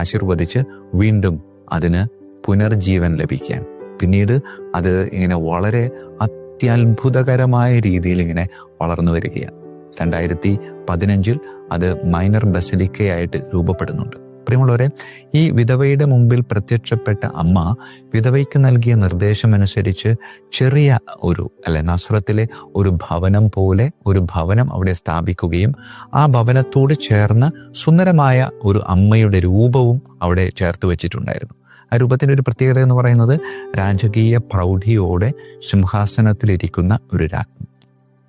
ആശീർവദിച്ച് വീണ്ടും അതിന് പുനർജീവൻ ലഭിക്കാൻ. പിന്നീട് അത് ഇങ്ങനെ വളരെ അത്യത്ഭുതകരമായ രീതിയിൽ ഇങ്ങനെ വളർന്നു വരികയാണ്. രണ്ടായിരത്തി പതിനഞ്ചിൽ അത് മൈനർ ബസലിക്കയായിട്ട് രൂപപ്പെടുന്നുണ്ട്. പ്രിയമുള്ളവരെ ഈ വിധവയുടെ മുമ്പിൽ പ്രത്യക്ഷപ്പെട്ട അമ്മ വിധവയ്ക്ക് നൽകിയ നിർദ്ദേശമനുസരിച്ച് ചെറിയ ഒരു അല്ലെ നസ്രത്തിലെ ഒരു ഭവനം പോലെ ഒരു ഭവനം അവിടെ സ്ഥാപിക്കുകയും ആ ഭവനത്തോട് ചേർന്ന് സുന്ദരമായ ഒരു അമ്മയുടെ രൂപവും അവിടെ ചേർത്ത് വെച്ചിട്ടുണ്ടായിരുന്നു. ആ രൂപത്തിന്റെ ഒരു പ്രത്യേകത എന്ന് പറയുന്നത് രാജകീയ പ്രൗഢിയോടെ സിംഹാസനത്തിലിരിക്കുന്ന ഒരു രാജ്ഞി.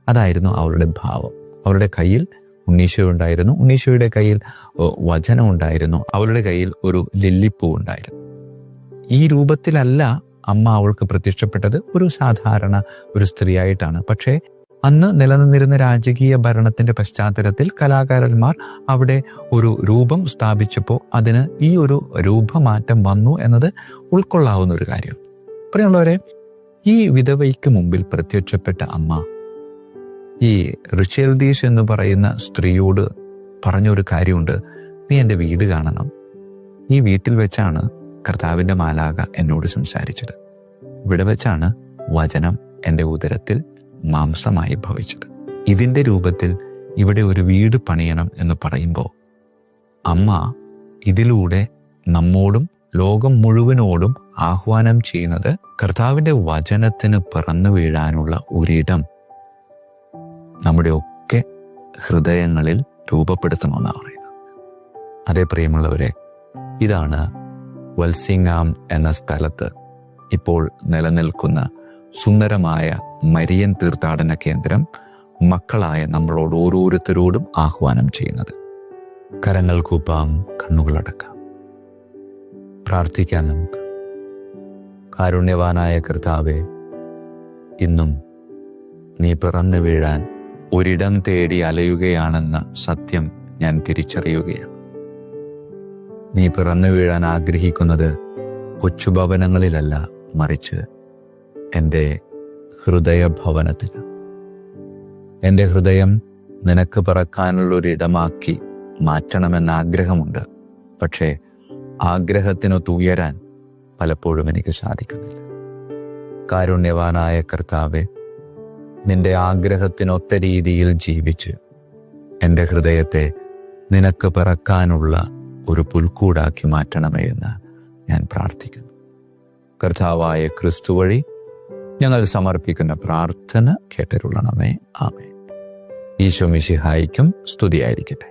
അതായിരുന്നു അവളുടെ ഭാവം. അവരുടെ കയ്യിൽ ഉണ്ണീശോ ഉണ്ടായിരുന്നു ഉണ്ണീശോയുടെ കയ്യിൽ വചനം ഉണ്ടായിരുന്നു അവളുടെ കയ്യിൽ ഒരു ലില്ലിപ്പൂ ഉണ്ടായിരുന്നു ഈ രൂപത്തിലല്ല അമ്മ അവൾക്ക് പ്രത്യക്ഷപ്പെട്ടത്. ഒരു സാധാരണ ഒരു സ്ത്രീയായിട്ടാണ്. പക്ഷേ അന്ന് നിലനിന്നിരുന്ന രാജകീയ ഭരണത്തിന്റെ പശ്ചാത്തലത്തിൽ കലാകാരന്മാർ അവിടെ ഒരു രൂപം സ്ഥാപിച്ചപ്പോൾ അതിന് ഈ ഒരു രൂപമാറ്റം വന്നു എന്നത് ഉൾക്കൊള്ളാവുന്ന ഒരു കാര്യം. പ്രിയമുള്ളവരെ ഈ വിധവയ്ക്ക് മുമ്പിൽ പ്രത്യക്ഷപ്പെട്ട അമ്മ ഈ ഋഷൽദീഷ് എന്ന് പറയുന്ന സ്ത്രീയോട് പറഞ്ഞൊരു കാര്യമുണ്ട്. നീ എന്റെ വീട് കാണണം. ഈ വീട്ടിൽ വെച്ചാണ് കർത്താവിന്റെ മാലാക എന്നോട് സംസാരിച്ചത്. ഇവിടെ വെച്ചാണ് വചനം എന്റെ ഉദരത്തിൽ മാംസമായി ഭവിച്ചത്. ഇതിന്റെ രൂപത്തിൽ ഇവിടെ ഒരു വീട് പണിയണം എന്ന് പറയുമ്പോൾ അമ്മ ഇതിലൂടെ നമ്മോടും ലോകം മുഴുവനോടും ആഹ്വാനം ചെയ്യുന്നത് കർത്താവിന്റെ വചനത്തിന് പിറന്നു വീഴാനുള്ള ഒരിടം നമ്മുടെ ഒക്കെ ഹൃദയങ്ങളിൽ രൂപപ്പെടുത്തണമെന്നാണ് പറയുന്നത്. അതേ പ്രിയമുള്ളവരെ ഇതാണ് വത്സിങ്ങാം എന്ന സ്ഥലത്ത് ഇപ്പോൾ നിലനിൽക്കുന്ന സുന്ദരമായ മരിയൻ തീർത്ഥാടന കേന്ദ്രം മക്കളായ നമ്മളോട് ഓരോരുത്തരോടും ആഹ്വാനം ചെയ്യുന്നത്. കരങ്ങൾ കൂപ്പാം കണ്ണുകളടക്കാം പ്രാർത്ഥിക്കാൻ നമുക്ക്. കാരുണ്യവാനായ കർത്താവെ ഇന്നും നീ പിറന്നു വീഴാൻ ഒരിടം തേടി അലയുകയാണെന്ന സത്യം ഞാൻ തിരിച്ചറിയുകയാണ്. നീ പിറന്നു വീഴാൻ ആഗ്രഹിക്കുന്നത് കൊച്ചുഭവനങ്ങളിലല്ല മറിച്ച് എന്റെ ഹൃദയഭവനത്തിൽ എന്റെ ഹൃദയം നിനക്ക് പറക്കാനുള്ളൊരിടമാക്കി മാറ്റണമെന്ന ആഗ്രഹമുണ്ട് പക്ഷേ ആഗ്രഹത്തിനൊത്ത് ഉയരാൻ പലപ്പോഴും എനിക്ക് സാധിക്കുന്നില്ല. കാരുണ്യവാനായ കർത്താവെ നിന്റെ ആഗ്രഹത്തിനൊത്ത രീതിയിൽ ജീവിച്ച് എന്റെ ഹൃദയത്തെ നിനക്ക് പിറക്കാനുള്ള ഒരു പുൽക്കൂടാക്കി മാറ്റണമേ എന്ന് ഞാൻ പ്രാർത്ഥിക്കുന്നു. കർത്താവായ ക്രിസ്തു വഴി ഞങ്ങൾ സമർപ്പിക്കുന്ന പ്രാർത്ഥന കേട്ടരുള്ളണമേ ആമേ ഈശോ മിശിഹായിക്കും സ്തുതിയായിരിക്കട്ടെ.